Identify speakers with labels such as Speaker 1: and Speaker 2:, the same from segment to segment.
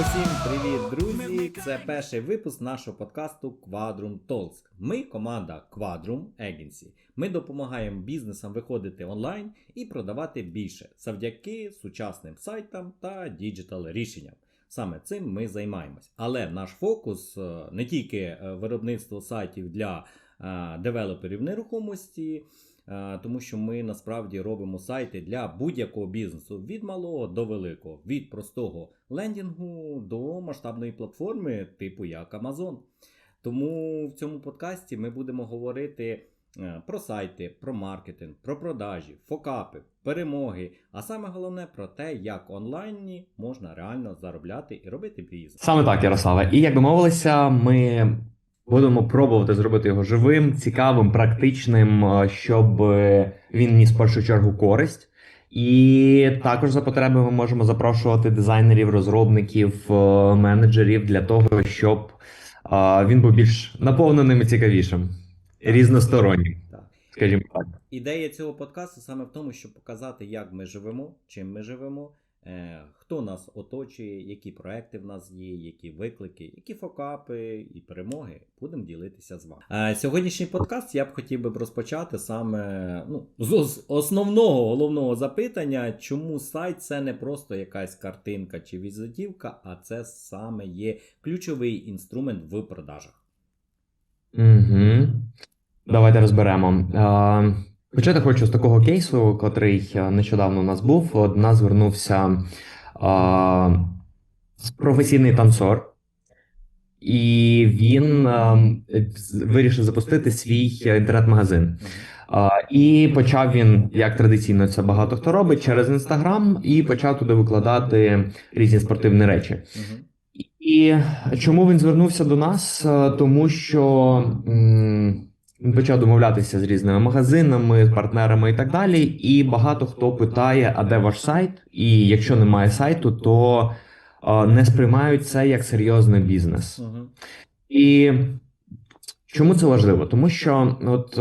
Speaker 1: Усім привіт, друзі! Це перший випуск нашого подкасту Quadrum Talks. Ми команда Quadrum Agency. Ми допомагаємо бізнесам виходити онлайн і продавати більше завдяки сучасним сайтам та діджитал рішенням. Саме цим ми займаємось. Але наш фокус е, не тільки е, виробництво сайтів для е, девелоперів нерухомості, тому що ми насправді робимо сайти для будь-якого бізнесу від малого до великого, від простого лендінгу до масштабної платформи, типу як Amazon. Тому в цьому подкасті ми будемо говорити е, про сайти, про маркетинг, про продажі, фокапи, перемоги, а саме головне про те, як онлайні можна реально заробляти і робити бізнес.
Speaker 2: Саме так, Ярославе. І як домовилися, ми будемо пробувати зробити його живим, цікавим, практичним, е, щоб е, він ніс в першу чергу користь. І також за потреби ми можемо запрошувати дизайнерів, розробників, е, менеджерів для того, щоб він був більш наповненим і цікавішим, різностороннім, скажімо так.
Speaker 1: Ідея цього подкасту саме в тому, щоб показати, як ми живемо, чим ми живемо, хто нас оточує, які проекти в нас є, які виклики, які фокапи і перемоги. Будемо ділитися з вами. Е, сьогоднішній подкаст я б хотів би розпочати саме ну, з основного головного запитання, чому сайт це не просто якась картинка чи візитівка, а це саме є ключовий інструмент в продажах.
Speaker 2: Угу. Давайте розберемо. Е, Почати хочу з такого кейсу, котрий е, нещодавно у нас був. До нас звернувся е, професійний танцор, і він е, з- вирішив запустити свій е, інтернет-магазин. Е, І почав він, як традиційно це багато хто робить, через інстаграм, і почав туди викладати різні спортивні речі. І чому він звернувся до нас? Е, Тому що м, почав домовлятися з різними магазинами, партнерами і так далі. І багато хто питає, а де ваш сайт? І якщо немає сайту, то не сприймають це як серйозний бізнес. І чому це важливо? Тому що, от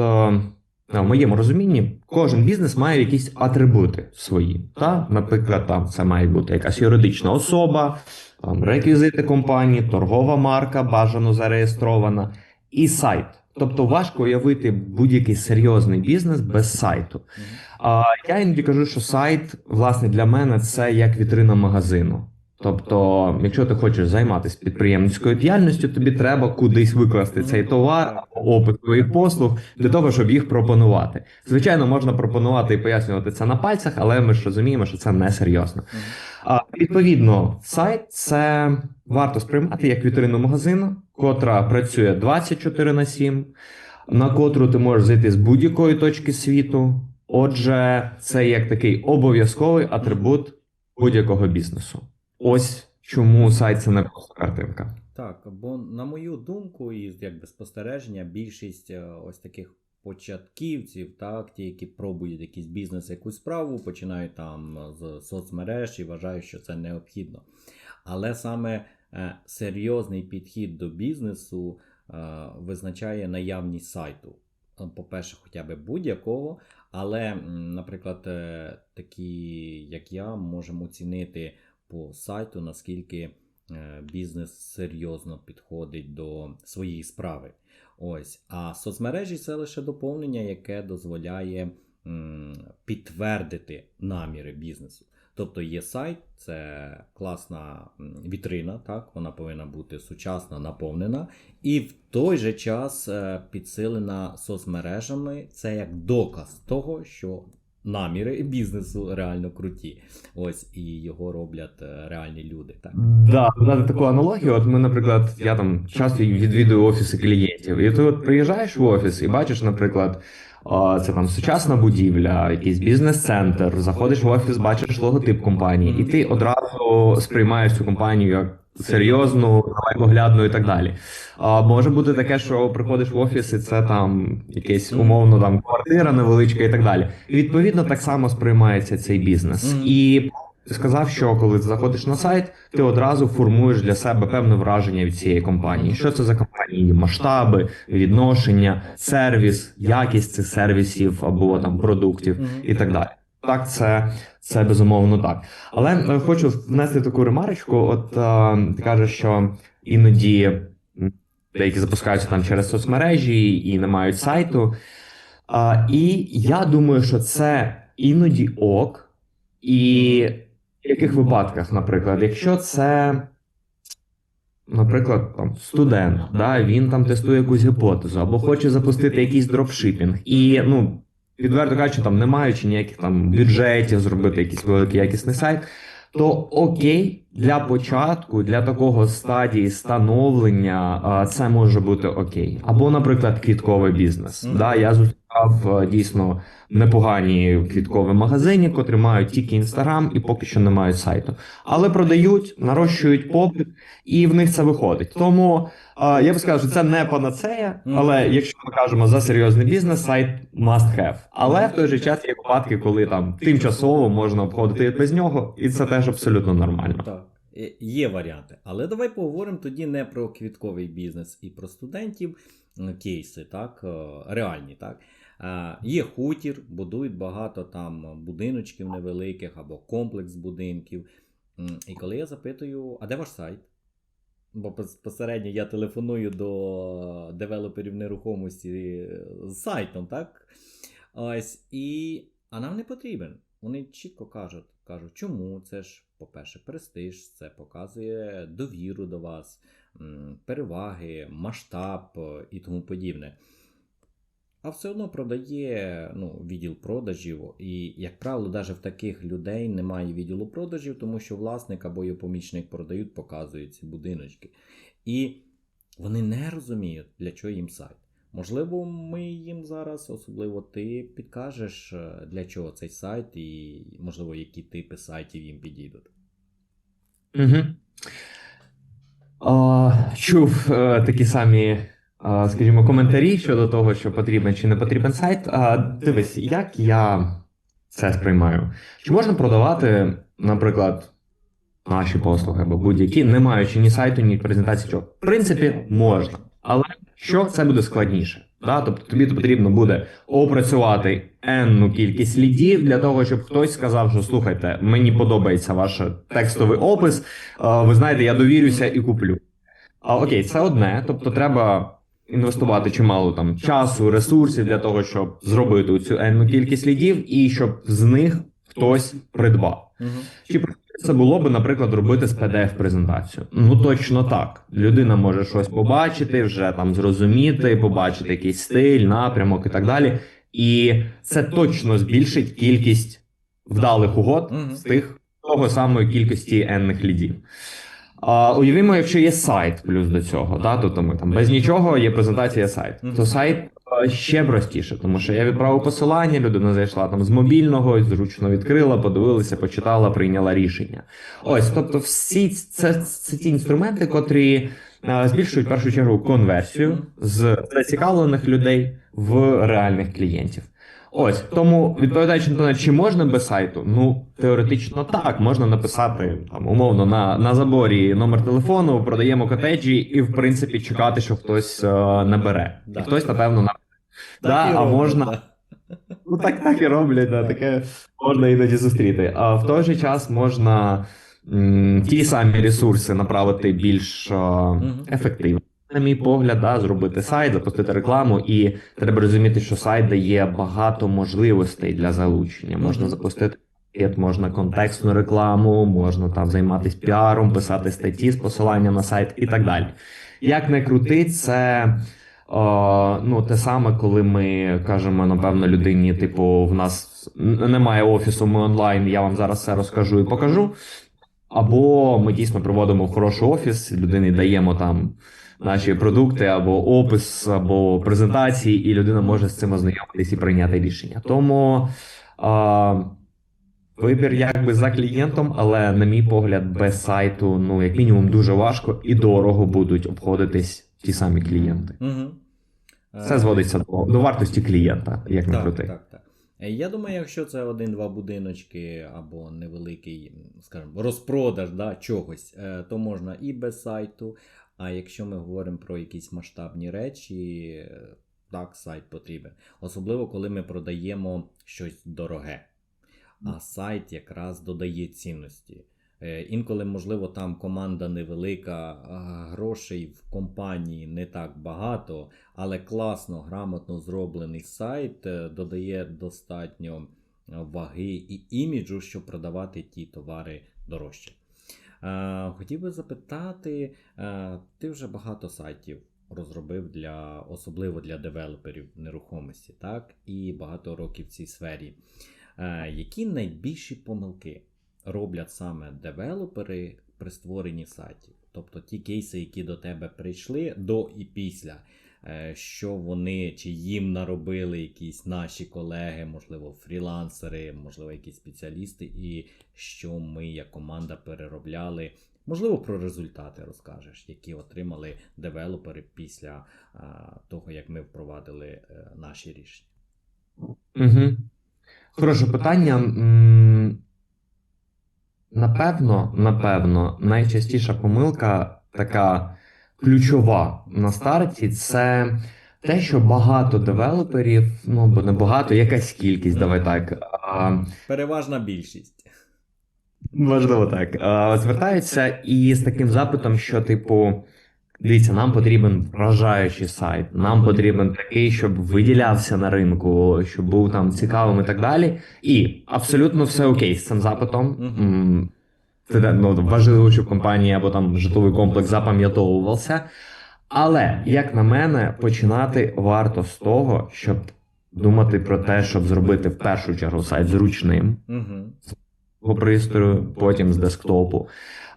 Speaker 2: в моєму розумінні, кожен бізнес має якісь атрибути свої. Та? Наприклад, там це має бути якась юридична особа, там, реквізити компанії, торгова марка, бажано зареєстрована, і сайт. Тобто важко уявити будь-який серйозний бізнес без сайту. А я іноді кажу, що сайт, власне, для мене це як вітрина магазину. Тобто, якщо ти хочеш займатися підприємницькою діяльністю, тобі треба кудись викласти цей товар, опит твоїх послуг для того, щоб їх пропонувати. Звичайно, можна пропонувати і пояснювати це на пальцях, але ми ж розуміємо, що це не серйозно. А відповідно, сайт це варто сприймати як вітрину магазину, котра працює 24 на 7, на котру ти можеш зайти з будь-якої точки світу. Отже, це як такий обов'язковий атрибут будь-якого бізнесу. Ось чому сайт це не просто картинка.
Speaker 1: Так, бо на мою думку, і якби спостереження, більшість е, ось таких початківців, так, ті, які пробують якийсь бізнес, якусь справу, починають там з соцмереж і вважають, що це необхідно. Але саме е, серйозний підхід до бізнесу е, визначає наявність сайту. Е, По-перше, хоча б будь-якого, але, наприклад, такі, як я, можемо оцінити по сайту, наскільки бізнес серйозно підходить до своєї справи. Ось. А соцмережі це лише доповнення, яке дозволяє підтвердити наміри бізнесу. Тобто є сайт, це класна вітрина, так, вона повинна бути сучасна, наповнена, і в той же час е, підсилена соцмережами. Це як доказ того, що наміри бізнесу реально круті. Ось і його роблять е, реальні люди. Так.
Speaker 2: Да, додати таку аналогію. От ми, наприклад, я там часто відвідую офіси клієнтів, і ти от приїжджаєш в офіс і бачиш, наприклад. Це там сучасна будівля, якийсь бізнес-центр. Заходиш в офіс, бачиш логотип компанії, і ти одразу сприймаєш цю компанію як серйозну, далекоглядну і так далі. А може бути таке, що приходиш в офіс, і це там якесь умовно там квартира невеличка і так далі. І відповідно так само сприймається цей бізнес. І сказав, що коли ти заходиш на сайт, ти одразу формуєш для себе певне враження від цієї компанії. Що це за компанії? Її масштаби, відношення, сервіс, якість цих сервісів або там продуктів і так далі. Так, це, це безумовно так. Але е, хочу внести таку ремарочку. От е, ти кажеш, що іноді деякі запускаються там через соцмережі і не мають сайту. А, і я думаю, що це іноді ок. І яких випадках, наприклад, якщо це, наприклад, там студент, да, він там тестує якусь гіпотезу або хоче запустити якийсь дропшипінг, і ну. Відверто кажучи, там не маючи ніяких там бюджетів зробити якийсь великий якісний сайт, то окей, для початку, для такого стадії становлення це може бути окей. Або, наприклад, квітковий бізнес.
Speaker 1: Мгм.
Speaker 2: Да, я зустрічав дійсно непогані квіткові магазини, котрі мають тільки інстаграм і поки що не мають сайту. Але продають, нарощують попит, і в них це виходить. Тому я б сказав, що це не панацея, але якщо ми кажемо за серйозний бізнес, сайт must have. Але в той же час є випадки, коли там тимчасово можна обходити без нього, і це теж абсолютно нормально.
Speaker 1: Е, є варіанти. Але давай поговоримо тоді не про квітковий бізнес і про студентів, кейси, так, е, реальні, так. Є хутір, будують багато там будиночків невеликих або комплекс будинків. І коли я запитую, а де ваш сайт? Бо безпосередньо я телефоную до девелоперів нерухомості е, з сайтом, так? Ось, і... А нам не потрібен. Вони чітко кажуть, кажуть, чому це ж, по-перше, престиж, це показує довіру до вас, переваги, масштаб е, і тому подібне. А все одно продає ну, відділ продажів, і, як правило, навіть в таких людей немає відділу продажів, тому що власник або його помічник продають, показують ці будиночки. І вони не розуміють, для чого їм сайт. Можливо, ми їм зараз, особливо ти, підкажеш, е, для чого цей сайт, і, можливо, які типи сайтів їм підійдуть.
Speaker 2: Угу. О, чув е, такі самі, е, скажімо, коментарі щодо того, що потрібен чи не потрібен сайт. А, дивись, як я це сприймаю. Чи можна продавати, наприклад, наші послуги або будь-які, не маючи ні сайту, ні презентації, чого? В принципі, можна. Але що це буде складніше? Да? Тобто тобі потрібно буде опрацювати енну кількість лідів для того, щоб хтось сказав, що слухайте, мені подобається ваш текстовий опис. Ви знаєте, я довірюся і куплю. А окей, це одне. Тобто, треба інвестувати чимало там часу, ресурсів для того, щоб зробити цю енну кількість лідів, і щоб з них хтось придбав. Чи це було би, наприклад, робити з pdf презентацію? Ну точно так. Людина може щось побачити, вже там зрозуміти, побачити якийсь стиль, напрямок і так далі. І це точно збільшить кількість вдалих угод з тих того самої кількості енних лідів. А, уявімо, якщо є сайт плюс до цього, да, тобто ми там без нічого є презентація сайт, то сайт ще простіше, тому що я відправив посилання, людина зайшла там з мобільного, зручно відкрила, подивилася, почитала, прийняла рішення. Ось, тобто, всі це, це ті інструменти, котрі збільшують в першу чергу конверсію з зацікавлених людей в реальних клієнтів. Ось тому, відповідаючи на те, чи можна без сайту, ну теоретично так, можна написати там умовно на, на заборі номер телефону, продаємо котеджі, і в принципі чекати, що хтось е, набере. І хтось, напевно, на Да, а можна- ну так, так і роблять, да, таке можна іноді зустріти. А в той же час можна м, ті самі ресурси направити більш е, ефективно. На мій погляд, да, зробити сайт, запустити рекламу, і треба розуміти, що сайт дає багато можливостей для залучення. Можна запустити можна контекстну рекламу, можна там займатися піаром, писати статті з посиланням на сайт і так далі. Як не крути, це ну, те саме, коли ми кажемо, напевно, людині, типу, в нас немає офісу, ми онлайн, я вам зараз все розкажу і покажу. Або ми дійсно проводимо хороший офіс, людині даємо там наші продукти, або опис, або презентації, і людина може з цим ознайомитись і прийняти рішення. Тому а, вибір якби за клієнтом, але, на мій погляд, без сайту, ну, як мінімум, дуже важко і дорого будуть обходитись ті самі клієнти.
Speaker 1: Угу.
Speaker 2: Це зводиться до, до вартості клієнта, як не крути.
Speaker 1: так, так. Я думаю, якщо це один-два будиночки або невеликий, скажімо, розпродаж да, чогось, е, то можна і без сайту. А якщо ми говоримо про якісь масштабні речі, так, сайт потрібен. Особливо, коли ми продаємо щось дороге. а сайт якраз додає цінності. Е, Інколи, можливо, там команда невелика, грошей в компанії не так багато, але класно, грамотно зроблений сайт е, додає достатньо ваги і іміджу, щоб продавати ті товари дорожче. Е, Хотів би запитати, е, ти вже багато сайтів розробив для особливо для девелоперів нерухомості, так? І багато років в цій сфері. Е, Які найбільші помилки роблять саме девелопери при створенні сайтів? Тобто ті кейси, які до тебе прийшли до і після, е, що вони чи їм наробили якісь наші колеги, можливо, фрілансери, можливо, якісь спеціалісти, і що ми як команда переробляли. Можливо, про результати розкажеш, які отримали девелопери після а, того, як ми впровадили е, наші рішення.
Speaker 2: Угу. Хороше питання. Напевно, напевно, найчастіша помилка, така ключова на старті, це те, що багато девелоперів, ну бо не багато, якась кількість, давай так. а,
Speaker 1: Переважна більшість.
Speaker 2: Можливо, так. А, Звертаються і з таким запитом, що, типу, дивіться, нам потрібен вражаючий сайт, нам потрібен такий, щоб виділявся на ринку, щоб був там цікавим і так далі. І абсолютно все окей з цим запитом. Це ну, важливо, щоб компанія або там житловий комплекс запам'ятовувався. Але, як на мене, починати варто з того, щоб думати про те, щоб зробити в першу чергу сайт зручним пристрою, потім з десктопу.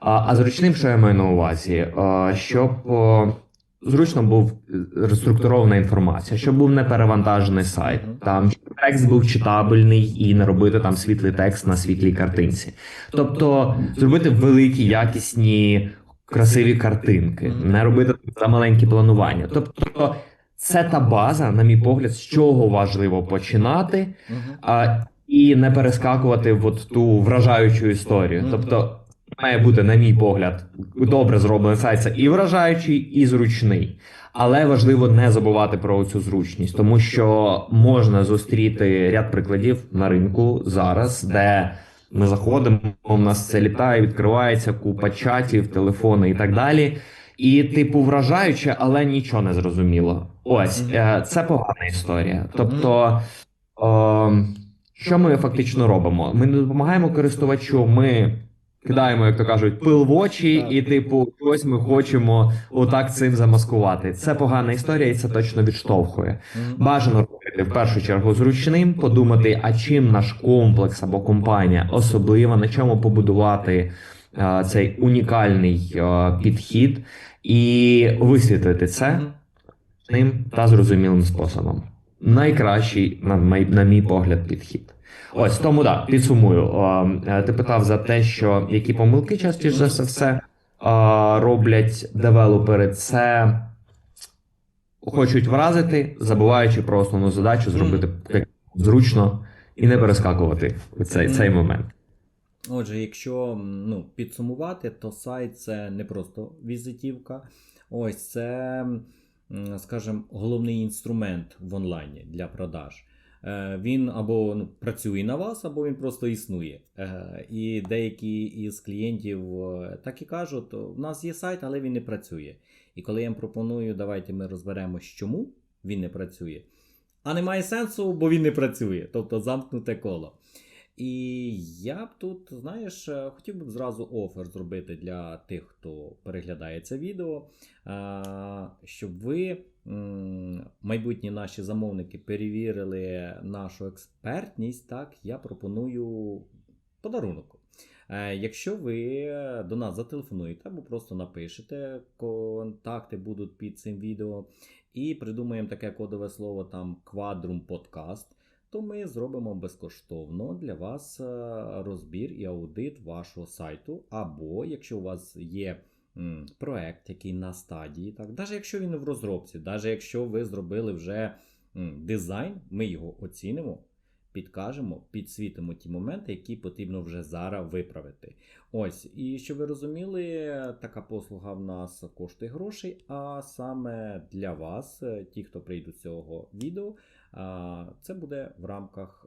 Speaker 2: А, а зручним, що я маю на увазі, А, щоб о, зручно був е, структурована інформація, щоб був неперевантажений сайт, там щоб текст був читабельний і не робити там світлий текст на світлій картинці. Тобто зробити великі, якісні, красиві картинки, не робити за маленькі планування. Тобто, це та база, на мій погляд, з чого важливо починати а, і не перескакувати в от ту вражаючу історію. Тобто, має бути, на мій погляд, добре зроблений сайт це і вражаючий, і зручний. Але важливо не забувати про цю зручність, тому що можна зустріти ряд прикладів на ринку зараз, де ми заходимо, у нас це літає, відкривається купа чатів, телефони і так далі. І, типу, вражаюче, але нічого не зрозуміло. Ось е, це погана історія. Тобто, е, що ми фактично робимо? Ми не допомагаємо користувачу, ми кидаємо, як то кажуть, пил в очі, і, типу, щось ми хочемо отак цим замаскувати. Це погана історія, і це точно відштовхує. Бажано робити в першу чергу зручним, подумати, а чим наш комплекс або компанія особлива, на чому побудувати е, цей унікальний е, підхід, і висвітлити це ним та зрозумілим способом. Найкращий, на, мій- на мій погляд, підхід. Ось тому да, підсумую. Е, Ти питав за те, що які помилки частіше за все роблять девелопери. Це хочуть вразити, забуваючи про основну задачу, зробити зручно і не перескакувати в цей, цей момент.
Speaker 1: Отже, якщо ну, підсумувати, то сайт це не просто візитівка. Ось це, скажімо, головний інструмент в онлайні для продаж. Е, Він або ну, працює на вас, або він просто існує. Е, І деякі із клієнтів е, так і кажуть: у нас є сайт, але він не працює. І коли я їм пропоную, давайте ми розберемось, чому він не працює. А немає сенсу, бо він не працює. Тобто замкнуте коло. І я б тут, знаєш, е, хотів би зразу офер зробити для тих, хто переглядає це відео, щоб ви, майбутні наші замовники, перевірили нашу експертність. Так, я пропоную подарунок. Е, Якщо ви до нас зателефонуєте або просто напишете, контакти будуть під цим відео, і придумаємо таке кодове слово там Quadrum Podcast, то ми зробимо безкоштовно для вас е, розбір і аудит вашого сайту. Або якщо у вас є проект, який на стадії, так, навіть якщо він в розробці, навіть якщо ви зробили вже дизайн, ми його оцінимо. Підкажемо, підсвітимо ті моменти, які потрібно вже зараз виправити. Ось, і щоб ви розуміли, така послуга в нас коштує грошей, а саме для вас, е, ті, хто прийдуть цього відео, це буде в рамках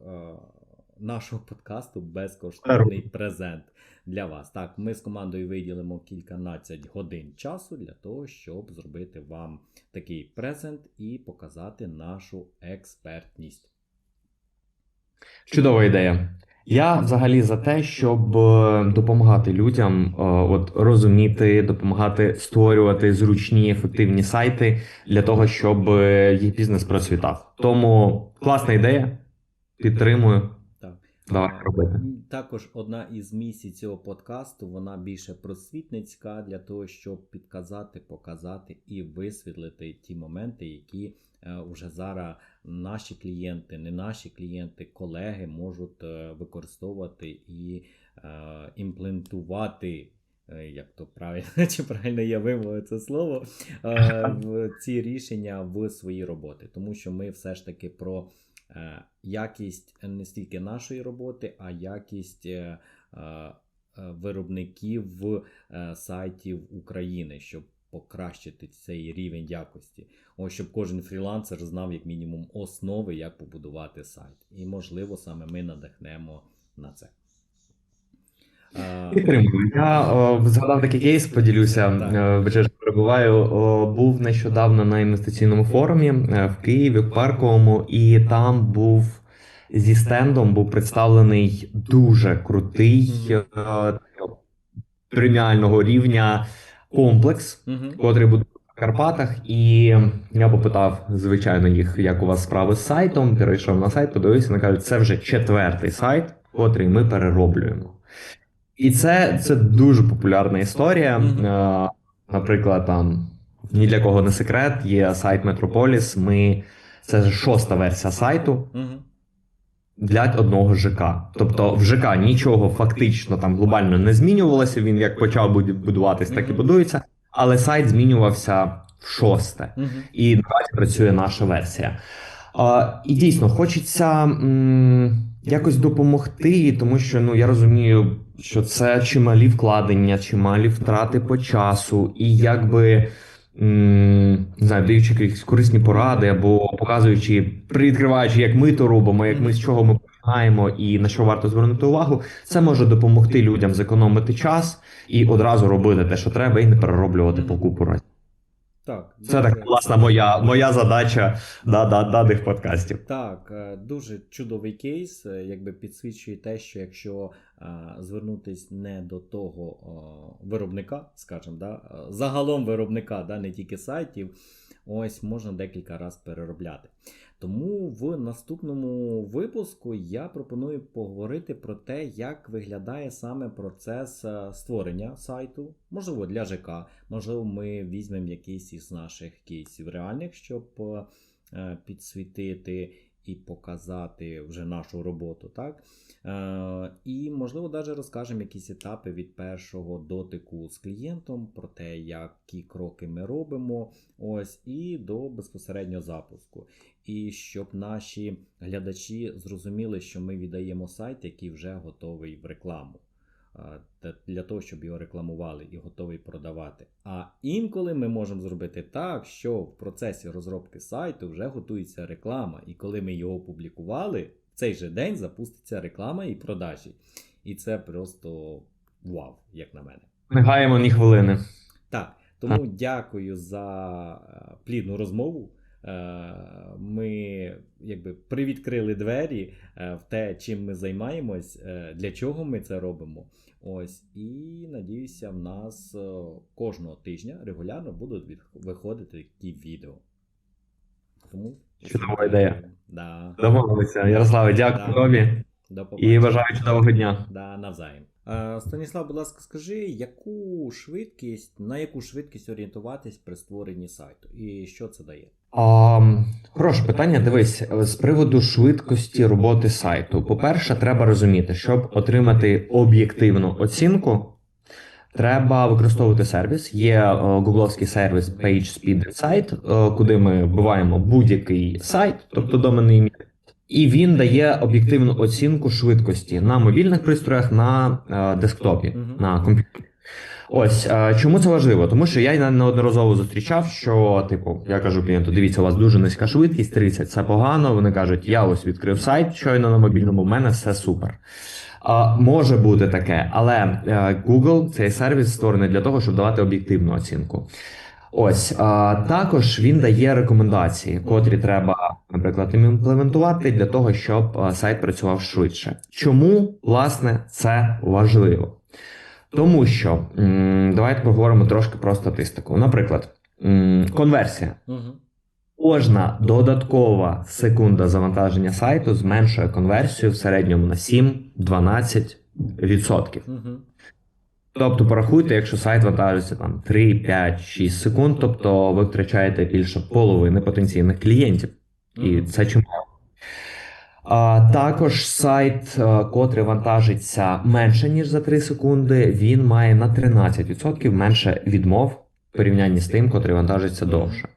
Speaker 1: нашого подкасту безкоштовний презент для вас. Так, ми з командою виділимо кільканадцять годин часу для того, щоб зробити вам такий презент і показати нашу експертність.
Speaker 2: Чудова ідея. Я взагалі за те, щоб е, допомагати людям е, от розуміти, допомагати створювати зручні ефективні сайти для того, щоб е, їх бізнес процвітав. Тому класна ідея. Підтримую.
Speaker 1: Так.
Speaker 2: Давай робити.
Speaker 1: Також одна із місій цього подкасту, вона більше просвітницька для того, щоб підказати, показати і висвітлити ті моменти, які вже зараз наші клієнти, не наші клієнти, колеги можуть е, використовувати і е, імплементувати. е, Як то правильно, чи правильно я вимовив це слово, е, в ці рішення в свої роботи. Тому що ми все ж таки про е, якість не стільки нашої роботи, а якість е, е, е, виробників е, сайтів України, щоб покращити цей рівень якості. Ось щоб кожен фрілансер знав як мінімум основи, як побудувати сайт. І можливо саме ми надихнемо на це. Е,
Speaker 2: Я о, згадав такий кейс, поділюся. Е, ж перебуваю. Був нещодавно на інвестиційному форумі е, в Києві, в Парковому, і там був зі стендом був представлений дуже крутий е, преміального рівня комплекс,
Speaker 1: мгм.
Speaker 2: котрий буде в Карпатах. І я попитав, звичайно, їх, як у вас справи з сайтом. Перейшов на сайт, подивився, вони кажуть, це вже четвертий сайт, котрий ми перероблюємо. І це, це дуже популярна історія. Е, Наприклад, там ні для кого не секрет, є сайт Метрополіс. Ми це шоста версія сайту
Speaker 1: Мгм.
Speaker 2: Для одного ЖК. Тобто в ЖК нічого фактично там глобально не змінювалося. Він як почав буд- будуватись, так і будується. Але сайт змінювався в шосте. І наразі працює наша версія. А, і дійсно хочеться м, якось допомогти, тому що ну я розумію, що це чималі вкладення, чималі втрати по часу, і якби. Не знаю, даючи якісь корисні поради або показуючи, привідкриваючи, як ми то робимо, як ми з чого ми починаємо і на що варто звернути увагу, це може допомогти людям зекономити час і одразу робити те, що треба, і не перероблювати покупу разів.
Speaker 1: Так,
Speaker 2: Це так власна моя, моя задача да, да, даних подкастів.
Speaker 1: Так, е, дуже чудовий кейс, е, якби підсвічує те, що якщо е, звернутись не до того виробника, скажімо, да, загалом виробника, да, не тільки сайтів, ось можна декілька разів переробляти. Тому в наступному випуску я пропоную поговорити про те, як виглядає саме процес е, створення сайту, можливо, для ЖК, можливо, ми візьмемо якийсь із наших кейсів реальних, щоб е, підсвітити і показати вже нашу роботу. Так? Е, і, можливо, навіть розкажемо якісь етапи від першого дотику з клієнтом, про те, які кроки ми робимо, ось, і до безпосереднього запуску. І щоб наші глядачі зрозуміли, що ми віддаємо сайт, який вже готовий в рекламу. Для того, щоб його рекламували і готовий продавати. А інколи ми можемо зробити так, що в процесі розробки сайту вже готується реклама, і коли ми його опублікували, в цей же день запуститься реклама і продажі. І це просто вау, як на мене.
Speaker 2: Не гаємо ні хвилини.
Speaker 1: Так, тому дякую за е, плідну розмову. Е, Ми якби привідкрили двері е, в те, чим ми займаємось, е, для чого ми це робимо. Ось, і надіюся, в нас кожного тижня регулярно будуть виходити такі відео. Тому
Speaker 2: Чудова ідея.
Speaker 1: Да.
Speaker 2: Домовилися. Ярославе, дякую
Speaker 1: Да.
Speaker 2: тобі
Speaker 1: До
Speaker 2: і бажаю чудового дня.
Speaker 1: Да, навзаєм. Станіслав, будь ласка, скажи, яку швидкість, на яку швидкість орієнтуватись при створенні сайту? І що це дає?
Speaker 2: А, хороше питання. Дивись, з приводу швидкості роботи сайту. По-перше, треба розуміти, щоб отримати об'єктивну оцінку, треба використовувати сервіс. Є е, гугловський сервіс PageSpeed Insight, е, куди ми вбиваємо будь-який сайт, тобто доменне ім'я. І він дає об'єктивну оцінку швидкості на мобільних пристроях на е, десктопі, на комп'ютері. Ось чому це важливо? Тому що я не- неодноразово зустрічав, що типу, я кажу клієнту: дивіться, у вас дуже низька швидкість, 30, це погано. Вони кажуть, я ось відкрив сайт щойно на мобільному, у мене все супер. А, може бути таке, але е, Google цей сервіс створений для того, щоб давати об'єктивну оцінку. Ось а, також він дає рекомендації, котрі треба, наприклад, імплементувати для того, щоб сайт працював швидше. Чому власне це важливо? Тому що давайте поговоримо трошки про статистику. Наприклад, конверсія. Кожна додаткова секунда завантаження сайту зменшує конверсію в середньому на 7-12%.
Speaker 1: Угу.
Speaker 2: Тобто порахуйте, якщо сайт вантажиться там 3, 5, 6 секунд, тобто ви втрачаєте більше половини потенційних клієнтів. І це чимало. Також сайт, котрий вантажиться менше, ніж за 3 секунди, він має на 13% менше відмов в порівнянні з тим, котрий вантажиться довше.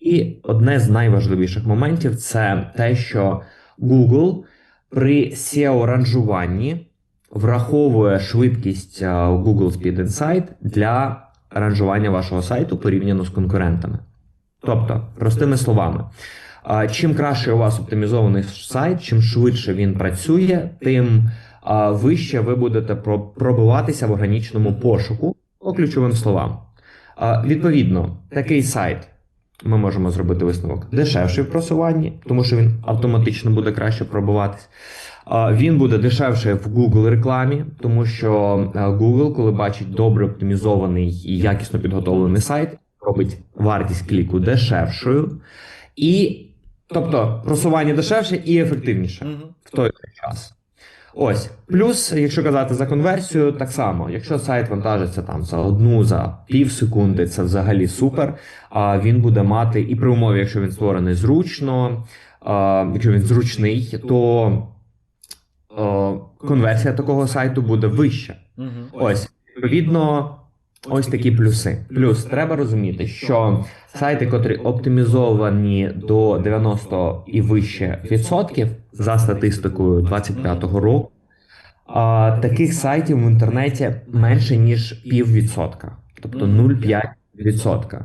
Speaker 2: І одне з найважливіших моментів це те, що Google при SEO-ранжуванні враховує швидкість Google Speed Insight для ранжування вашого сайту порівняно з конкурентами. Тобто, простими словами, чим краще у вас оптимізований сайт, чим швидше він працює, тим вище ви будете про- пробиватися в органічному пошуку по ключовим словам. Відповідно, такий сайт ми можемо зробити висновок дешевший в просуванні, тому що він автоматично буде краще пробиватись. Він буде дешевший в Google рекламі, тому що Google, коли бачить добре оптимізований і якісно підготовлений сайт, робить вартість кліку дешевшою, і тобто просування дешевше і ефективніше
Speaker 1: Угу.
Speaker 2: в той час. Ось плюс, якщо казати за конверсію, так само, якщо сайт вантажиться там за одну, за пів секунди, це взагалі супер. А він буде мати і при умові, якщо він створений зручно, а, якщо він зручний, то а, конверсія такого сайту буде вища.
Speaker 1: Угу.
Speaker 2: Ось відповідно. Ось такі плюси. Плюс треба розуміти, що сайти, котрі оптимізовані до 90 і вище відсотків за статистикою 25-го року, таких сайтів в інтернеті менше ніж піввідсотка, тобто 0,5%.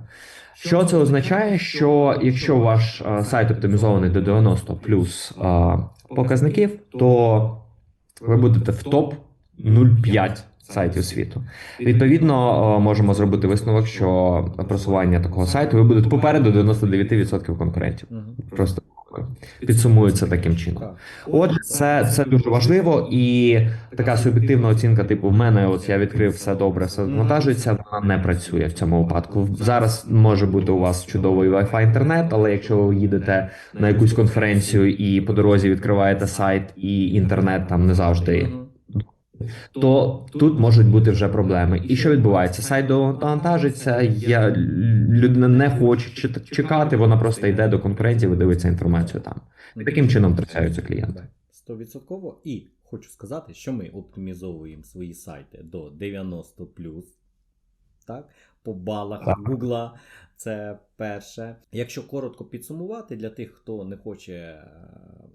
Speaker 2: Що це означає? Що якщо ваш сайт оптимізований до 90 плюс показників, то ви будете в топ 0,5 сайтів світу. Відповідно, можемо зробити висновок, що просування такого сайту ви будете попереду 99% конкурентів. Просто підсумується таким чином. Отже, це, це дуже важливо, і така суб'єктивна оцінка, типу, в мене от я відкрив все добре, все вантажується, вона не працює в цьому випадку. Зараз може бути у вас чудовий Wi-Fi інтернет, але якщо ви їдете на якусь конференцію і по дорозі відкриваєте сайт, і інтернет там не завжди. То тут можуть бути вже проблеми. І що відбувається? Сайт довантажиться, я людина не хоче чекати, вона просто йде до конкурентів і дивиться інформацію там. Таким чином втрачаються клієнти.
Speaker 1: Стовідсотково. І хочу сказати, що ми оптимізовуємо свої сайти до 90 так? По балах. Гугла. Це перше. Якщо коротко підсумувати для тих, хто не хоче е,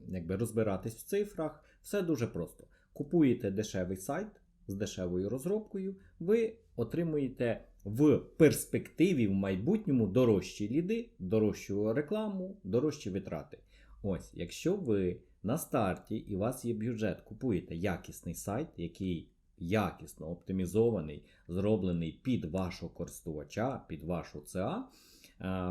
Speaker 1: якби, розбиратись в цифрах, все дуже просто. Купуєте дешевий сайт з дешевою розробкою, ви отримуєте в перспективі в майбутньому дорожчі ліди, дорожчу рекламу, дорожчі витрати. Ось, якщо ви на старті і у вас є бюджет, купуєте якісний сайт, який якісно оптимізований, зроблений під вашого користувача, під вашу ЦА,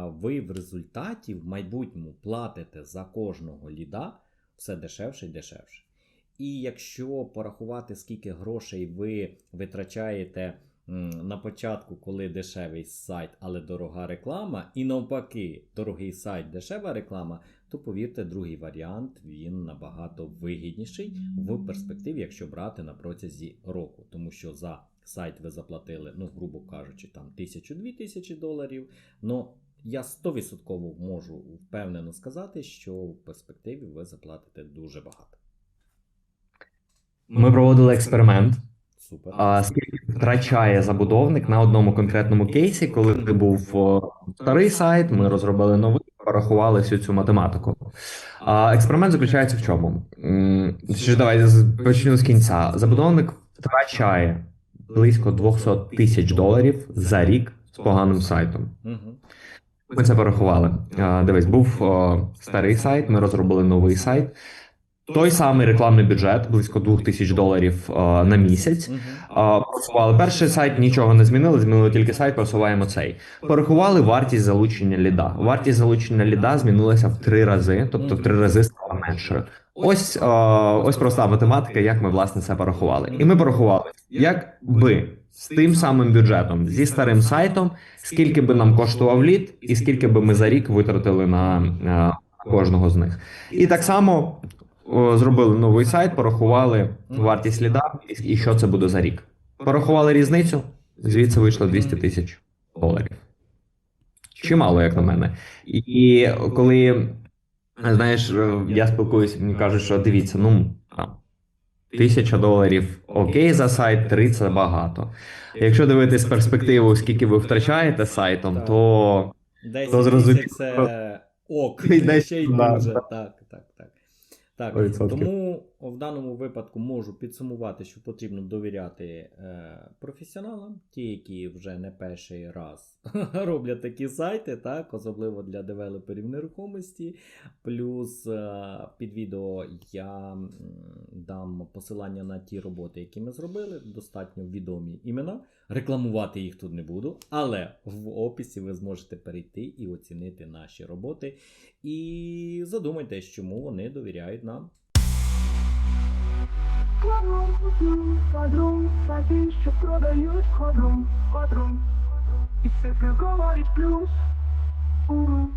Speaker 1: ви в результаті в майбутньому платите за кожного ліда все дешевше і дешевше. І якщо порахувати, скільки грошей ви витрачаєте на початку, коли дешевий сайт, але дорога реклама, і навпаки, дорогий сайт, дешева реклама, то повірте, другий варіант він набагато вигідніший в перспективі, якщо брати на протязі року. Тому що за сайт ви заплатили, ну, грубо кажучи, там тисячу-дві тисячі доларів. Ну, я 100% можу впевнено сказати, що в перспективі ви заплатите дуже багато.
Speaker 2: Ми проводили експеримент.
Speaker 1: Супер.
Speaker 2: А скільки втрачає забудовник на одному конкретному кейсі, коли був старий сайт, ми розробили новий, порахували всю цю математику. А експеримент заключається в чому? Давай почну з кінця. Забудовник втрачає близько 200 тисяч доларів за рік з поганим сайтом. Ми це порахували. Дивись, був о, старий сайт, ми розробили новий сайт. Той самий рекламний бюджет, близько 2000 доларів о, на місяць. А, Просували перший сайт, нічого не змінили, змінили тільки сайт, просуваємо цей. Порахували вартість залучення ліда. Вартість залучення ліда змінилася в три рази, тобто в три рази стала меншою. Ось, а, ось проста математика, як ми власне це порахували. І ми порахували, як би з тим самим бюджетом, зі старим сайтом, скільки би нам коштував лід, і скільки би ми за рік витратили на, на кожного з них. І так само зробили новий сайт, порахували вартість ліда і- що це буде за рік. Порахували різницю, звідси вийшло 200 тисяч доларів. Чимало, як на мене. І коли, знаєш, я спілкуюся, мені кажуть, що дивіться, ну там. Тисяча доларів окей за сайт, три це багато. Якщо дивитись перспективу, скільки ви втрачаєте сайтом, то То зрозуміло.
Speaker 1: це ок, ще й дуже. Так, так, так. Так, тому в даному випадку можу підсумувати, що потрібно довіряти е, професіоналам, ті, які вже не перший раз роблять такі сайти, так, особливо для девелоперів нерухомості. Плюс е, під відео я дам посилання на ті роботи, які ми зробили, достатньо відомі імена. Рекламувати їх тут не буду, але в описі ви зможете перейти і оцінити наші роботи. І задумайтесь, чому вони довіряють нам.
Speaker 3: Квадрум, квадрум, такі, що продають квадрум, квадрум. І це говорить плюс. Уру.